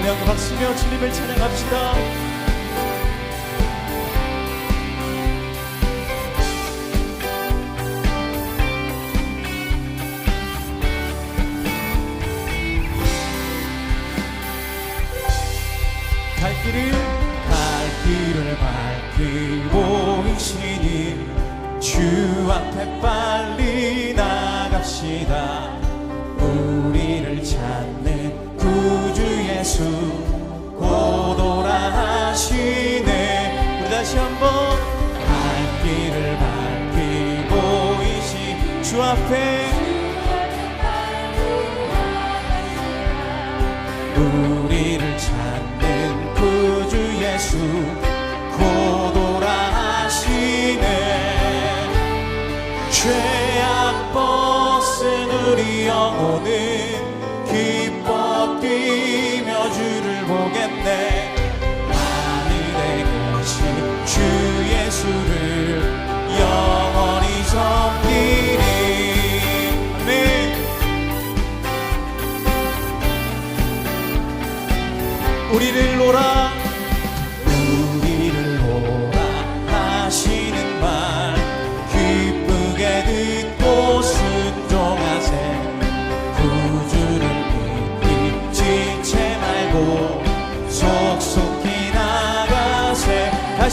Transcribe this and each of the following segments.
우리 함께 박수며 주님을 찬양합시다. 갈 길을 갈 길을 밝히고 계시니 주 앞에 빨리 나갑시다. 우리를 구주 예수 곧 오라 하시네. 우리 다시 한번 갈 길을 밝히고 계신 주 앞에 우리를 찾는 구주 예수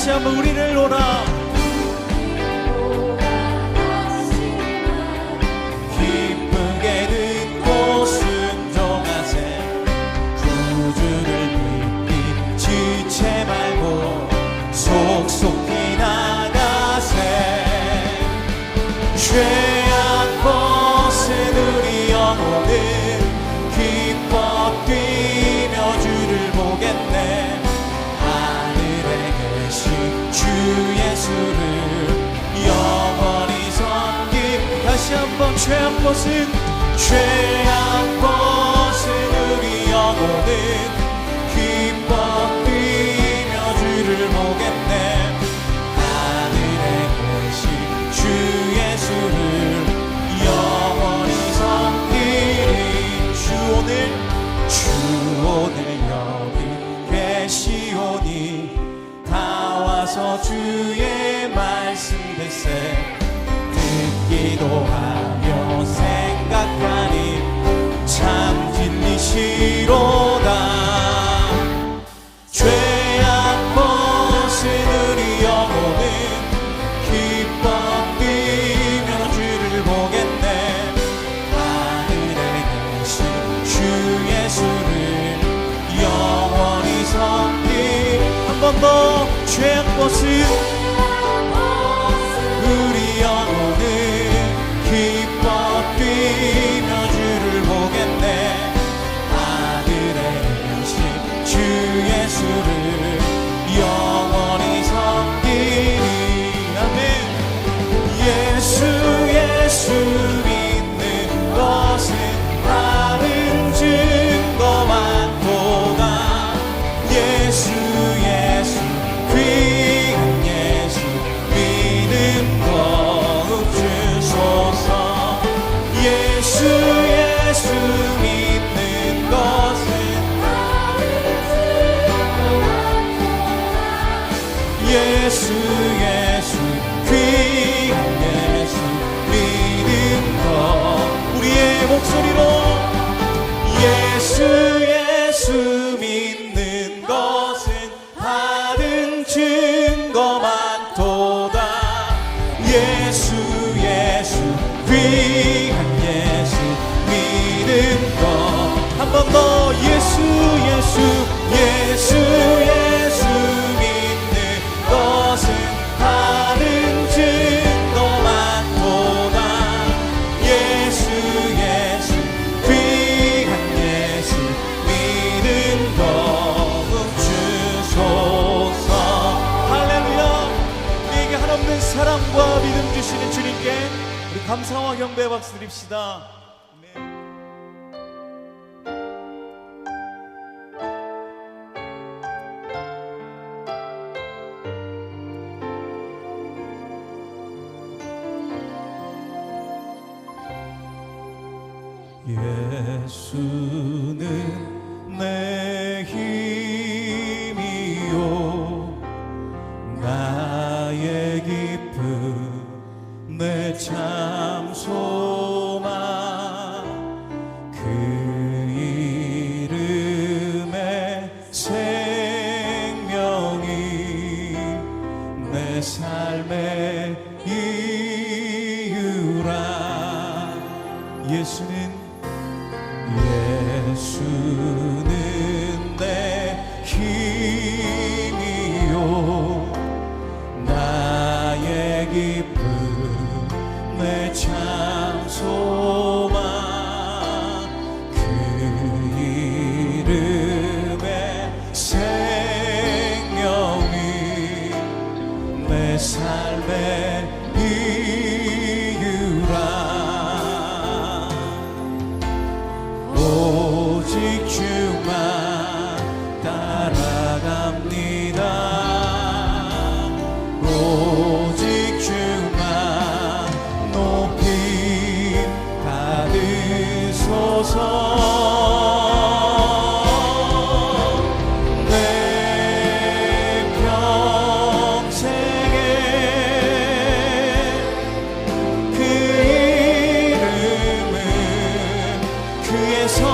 다시 한번 우리를 놓라 죄악 벗은 죄악 벗은 우리 영혼은 기뻐 뛰며 주를 보겠네. 하늘에 계신 주 예수를 영원히 섬기리. 주 오늘 주 오늘 여기 계시오니 다 와서 주의 말씀 듣세 듣기도 하 며 생각하니 참 진리시로다. 죄악 우리 영혼은 기뻐 뛰며 주를 보겠네. 하늘에 계신 주 예수를 영원히 섬기 한 번 더 죄악 벗은 기 목소리로 예수 예수 믿는 것은 받은 증거만 도다. 예수 예수 귀한 예수 믿음 것한 번 더 예수 예수 예수 감사와 경배의 박수 드립시다 아멘. 예수는 내 삶의 이유라. 오직 주만 따라갑니다. 오직 주만 높이 받으소서 그의 선하심을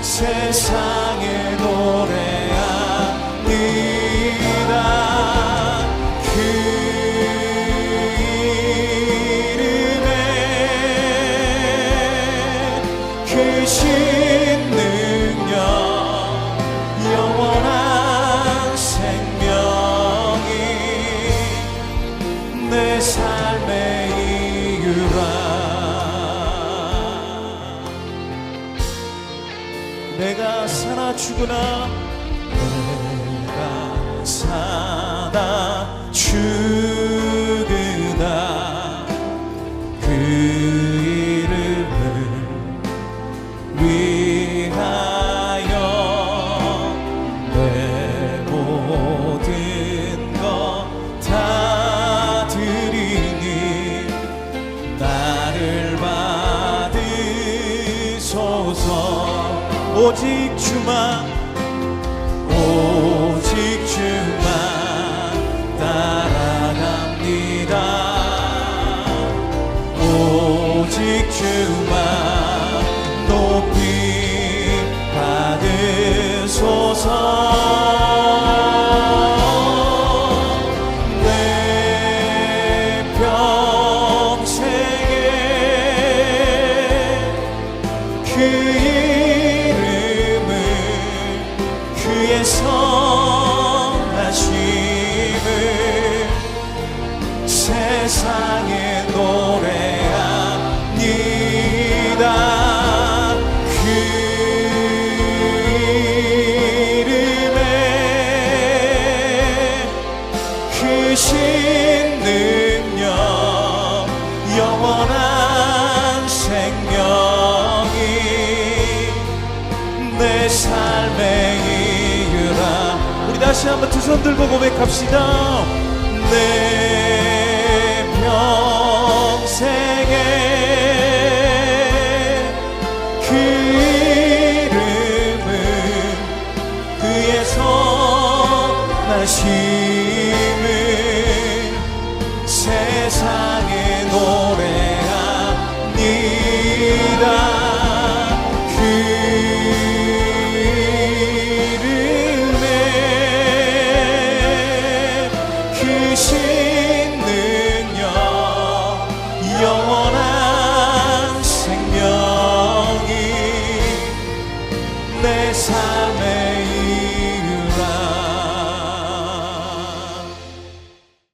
세상에 노래합니다. 그 이름에 크신 내가 사나 죽으나 내가 사나 죽으나 오직 주만 내 삶의 이유라. 우리 다시 한번 두 손 들고 고백합시다. 내 평생에 그 이름은 그의 선하심